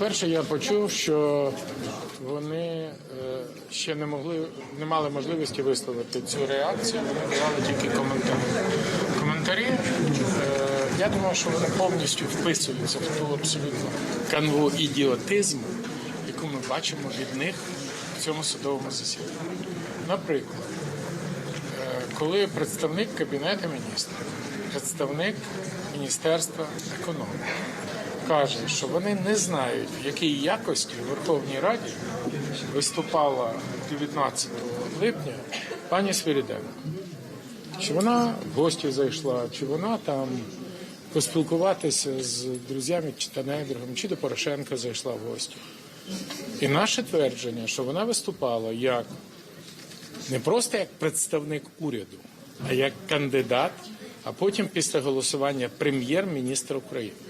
По-перше, я почув, що вони е, ще не могли, не мали можливості висловити цю реакцію. Вони давали тільки коментарі. Коментарі. Я думаю, що вони повністю вписуються в ту абсолютно канву ідіотизму, яку ми бачимо від них в цьому судовому засіданні. Наприклад, е, коли представник Кабінету міністрів, представник Міністерства економіки каже, що вони не знають, в якій якості в Верховній Раді виступала 19 липня пані Свиріденко. Чи вона в гості зайшла, чи вона там поспілкуватися з друзями чи та недругами, чи до Порошенка зайшла в гості. І наше твердження, що вона виступала як не просто як представник уряду, а як кандидат, а потім після голосування прем'єр-міністр України.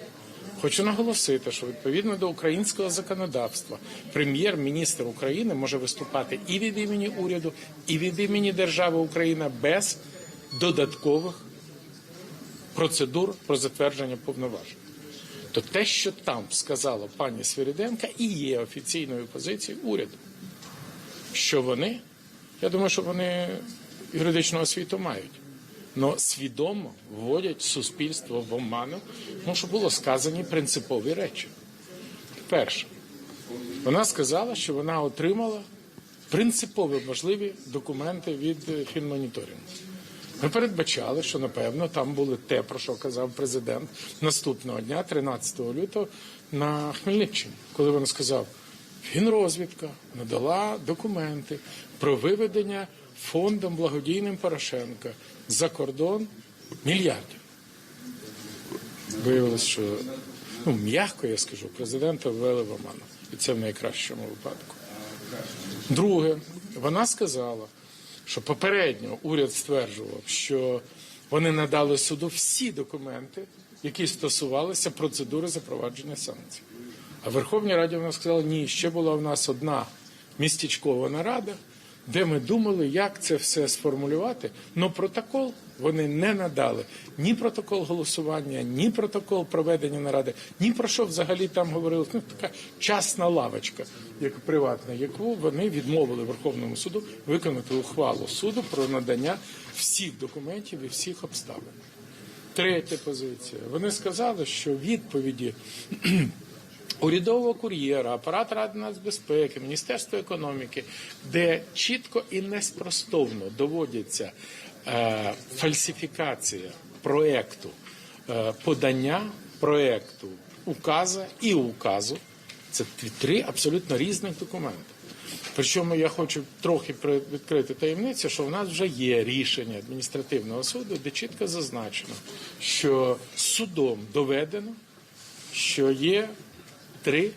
Хочу наголосити, що відповідно до українського законодавства прем'єр-міністр України може виступати і від імені уряду, і від імені держави Україна без додаткових процедур про затвердження повноважень. То те, що там сказала пані Свириденка, і є офіційною позицією уряду, що вони, я думаю, що вони юридичну освіту мають, але свідомо вводять суспільство в оману, тому що було сказані принципові речі. Перше, вона сказала, що вона отримала принципові важливі документи від е, фінмоніторингу. Ми передбачали, що напевно там були те, про що казав президент наступного дня, 13 лютого, на Хмельниччині, коли він сказав, фінрозвідка надала документи про виведення фондом благодійним Порошенка за кордон мільярдів. Виявилось, що ну м'яко я скажу, президента ввели в оману, і це в найкращому випадку. Друге, вона сказала, що попередньо уряд стверджував, що вони надали суду всі документи, які стосувалися процедури запровадження санкцій. А в Верховній Раді вона сказала, ні, ще була в нас одна містечкова нарада, де ми думали, як це все сформулювати. але протокол вони не надали ні протокол голосування, ні протокол проведення наради, ні про що взагалі там говорили. Ну, така частна лавочка, як приватна, яку вони відмовили Верховному суду виконати ухвалу суду про надання всіх документів і всіх обставин. Третя позиція. Вони сказали, що відповіді урядового кур'єра, апарат Ради нацбезпеки, Міністерство економіки, де чітко і неспростовно доводяться е, фальсифікація проекту е, подання проекту указа і указу. Це три абсолютно різних документи. Причому я хочу трохи відкрити таємницю, що в нас вже є рішення адміністративного суду, де чітко зазначено, що судом доведено, що є три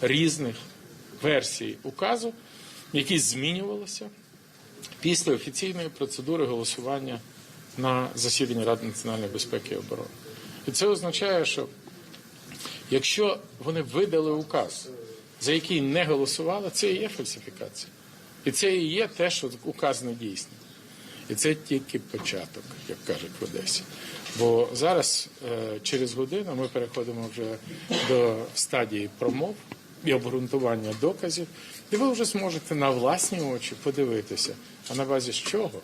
різних версії указу, які змінювалися після офіційної процедури голосування на засіданні Ради національної безпеки і оборони. І це означає, що якщо вони видали указ, за який не голосували, це і є фальсифікація. І це і є те, що указ не дійсний. І це тільки початок, як кажуть в Одесі. Бо зараз, е, через годину, ми переходимо вже до стадії промов і обґрунтування доказів, і ви вже зможете на власні очі подивитися, а на базі з чого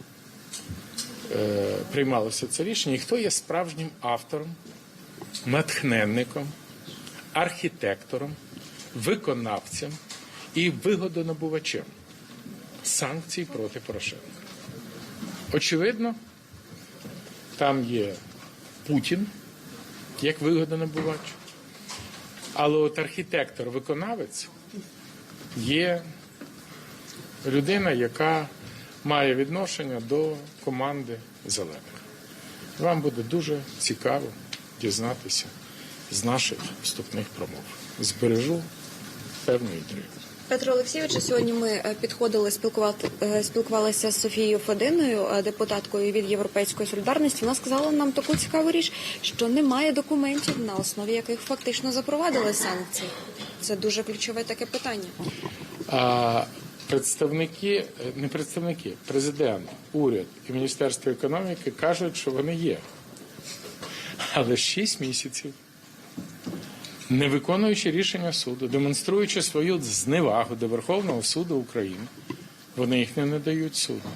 е, приймалося це рішення, і хто є справжнім автором, натхненником, архітектором, виконавцем і вигодонабувачем санкцій проти Порошенка. Очевидно, там є Путін як вигодонабувач, але от архітектор-виконавець є людина, яка має відношення до команди зелених. Вам буде дуже цікаво дізнатися з наших вступних промов. Збережу певну інтригу. Петро Олексійовичу, сьогодні ми е, підходили спілкувати е, спілкувалися з Софією Фединою, е, депутаткою від Європейської солідарності. Вона сказала нам таку цікаву річ, що немає документів, на основі яких фактично запровадили санкції. Це дуже ключове таке питання. А представники, не представники, президент, уряд і Міністерство економіки кажуть, що вони є. Але 6 місяців не виконуючи рішення суду, демонструючи свою зневагу до Верховного суду України, вони їх не надають суду.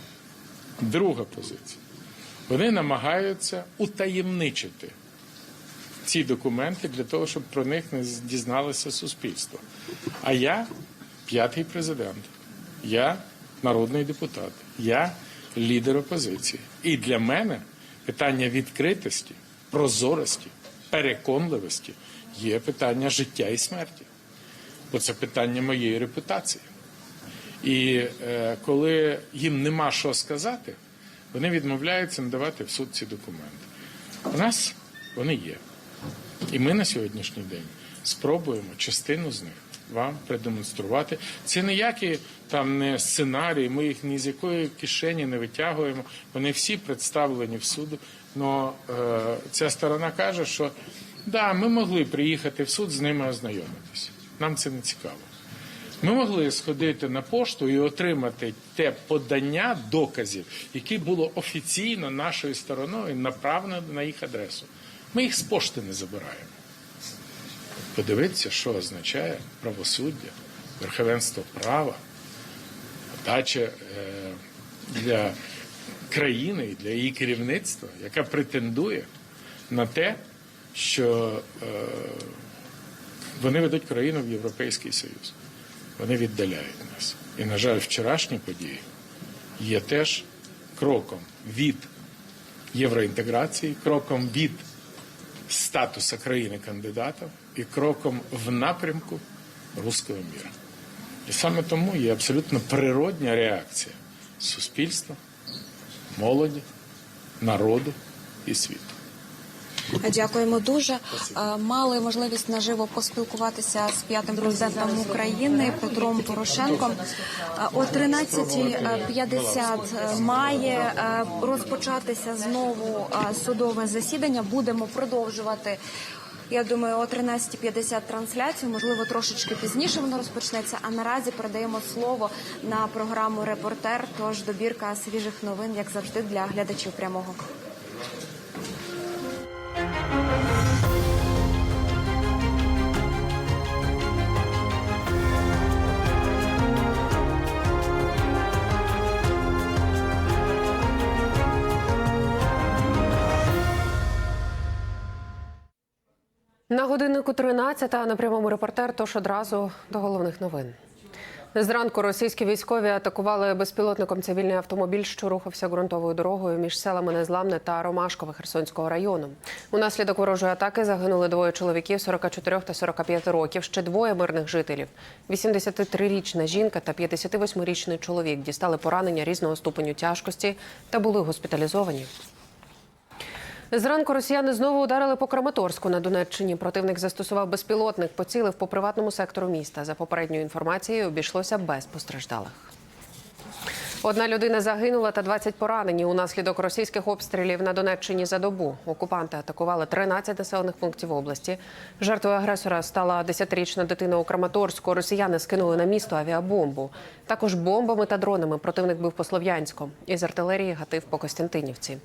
Друга позиція. Вони намагаються утаємничити ці документи для того, щоб про них не дізналося суспільство. А я п'ятий президент, я народний депутат, я лідер опозиції. І для мене питання відкритості, прозорості, переконливості є питання життя і смерті. Бо це питання моєї репутації. І е, коли їм нема що сказати, вони відмовляються надавати в суд ці документи. У нас вони є. І ми на сьогоднішній день спробуємо частину з них вам продемонструвати. Це ніякі там не сценарії, ми їх ні з якої кишені не витягуємо. Вони всі представлені в суду. Но е, ця сторона каже, що да, ми могли приїхати в суд з ними ознайомитися. Нам це не цікаво. Ми могли сходити на пошту і отримати те подання доказів, яке було офіційно нашою стороною направлено на їх адресу. Ми їх з пошти не забираємо. Подивитися, що означає правосуддя, верховенство права, дача е, для країни і для її керівництва, яка претендує на те, що е, вони ведуть країну в Європейський Союз. Вони віддаляють нас. І, на жаль, вчорашні події є теж кроком від євроінтеграції, кроком від статусу країни-кандидата і кроком в напрямку руського міра. І саме тому є абсолютно природня реакція суспільства, молоді, народу і світу. Дякуємо дуже. Е, Мали можливість наживо поспілкуватися з п'ятим президентом України Петром Порошенком. О 13.50 має е, розпочатися знову е, судове засідання. Будемо продовжувати. Я думаю, о 13.50 трансляцію, можливо, трошечки пізніше воно розпочнеться. А наразі передаємо слово на програму Репортер. Тож добірка свіжих новин, як завжди, для глядачів прямого. На годиннику 13 на прямому репортер. Тож одразу до головних новин. Зранку російські військові атакували безпілотником цивільний автомобіль, що рухався ґрунтовою дорогою між селами Незламне та Ромашкове Херсонського району. Унаслідок ворожої атаки загинули двоє чоловіків 44 та 45 років. Ще двоє мирних жителів. 83-річна жінка та 58-річний чоловік дістали поранення різного ступеню тяжкості та були госпіталізовані. Зранку росіяни знову ударили по Краматорську на Донеччині. Противник застосував безпілотник, поцілив по приватному сектору міста. За попередньою інформацією, обійшлося без постраждалих. Одна людина загинула та 20 поранені унаслідок російських обстрілів на Донеччині за добу. Окупанти атакували 13 населених пунктів області. Жертвою агресора стала 10-річна дитина у Краматорську. Росіяни скинули на місто авіабомбу. Також бомбами та дронами противник бив по Слов'янську. Із артилерії гатив по Костянтинівці.